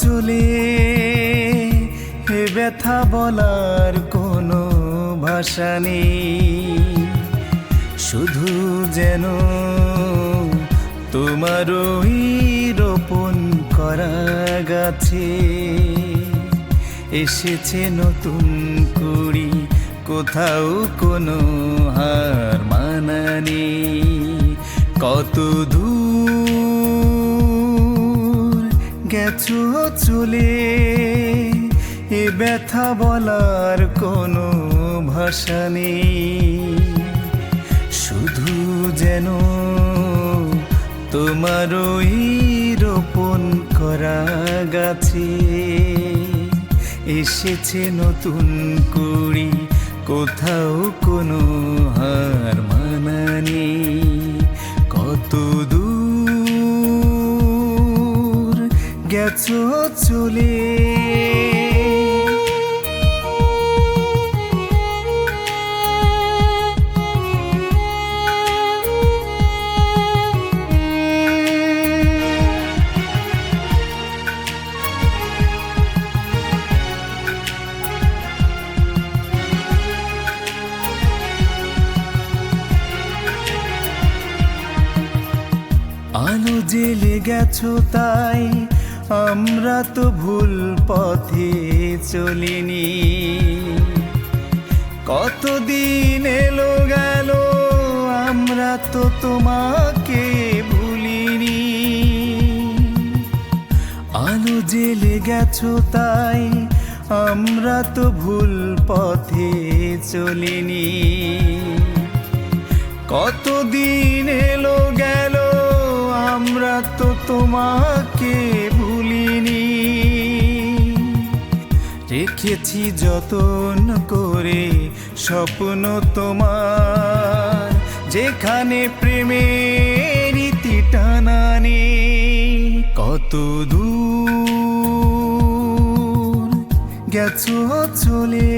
চলে ব্যথা বলার কোনো ভাষা নেই। শুধু যেন তোমার ওই রোপণ করা গাছে এসেছে নতুন কুড়ি, কোথাও কোনো হার মানানি কত দূর গেছো চলে, এ ব্যথা বলার কোনো ভাষা নেই। শুধু যেন তোমার ওই রোপণ করা গাছে এসেছে নতুন কুড়ি, কোথাও কোনো হার মানানি কত গেছো চলে। আলো জেলে গেছো তাই আমরা তো ভুল পথে চলিনি। কতদিন এলো গেল, আমরা তো তোমাকে ভুলিনি। আলো জেলে গেছো তাই, আমরা তো ভুল পথে চলিনি। কতদিন এলো গেল, আমরা তো তোমাকে রেখেছি যতন করে স্বপ্ন তোমার। যেখানে প্রেমের ইতি টানানে কত দূর গেছো চলে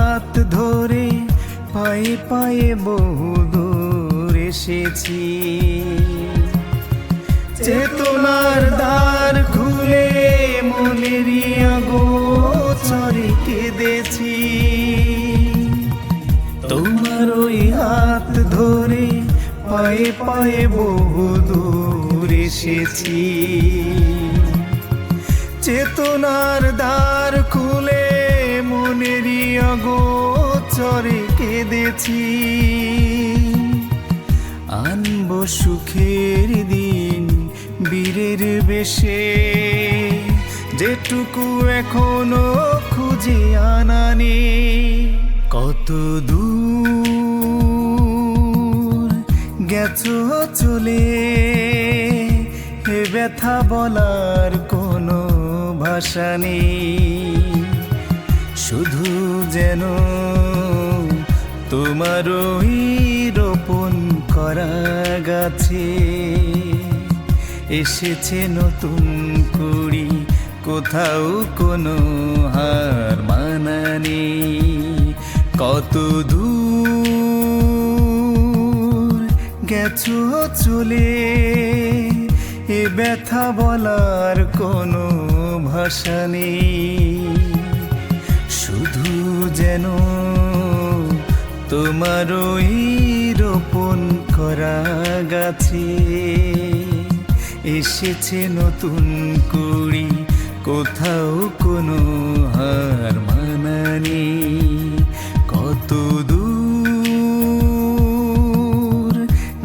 হাত ধরে, পায়ে পায়ে বহু দূর এসেছি। চেতনার দ্বার খুলে মনেরিয়া গোচরে কেঁদেছি। তোমার ওই হাত ধরে পায়ে পায়ে বহু দূর এসেছি। চেতনার দ্বার খুলে মনেরই অগোচরে কেঁদেছি। আনব সুখের দিন বীরের বেশে। যেটুকু এখনও খুঁজে আনানি কত দূর গেছো চলে। এ ব্যথা বলার কোনো ভাষা নেই। শুধু যেন তোমার ওই রোপণ করা গাছে এসেছে নতুন কুড়ি, কোথাও কোনো হার মানানি কত দূর গেছো চলে, এ ব্যথা বলার কোনো ভাষা নেই। তোমার ওই রোপণ করা গাছে এসেছে নতুন কুড়ি, কোথাও কোনো হার মানানি কত দূর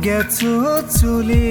গেছো চলে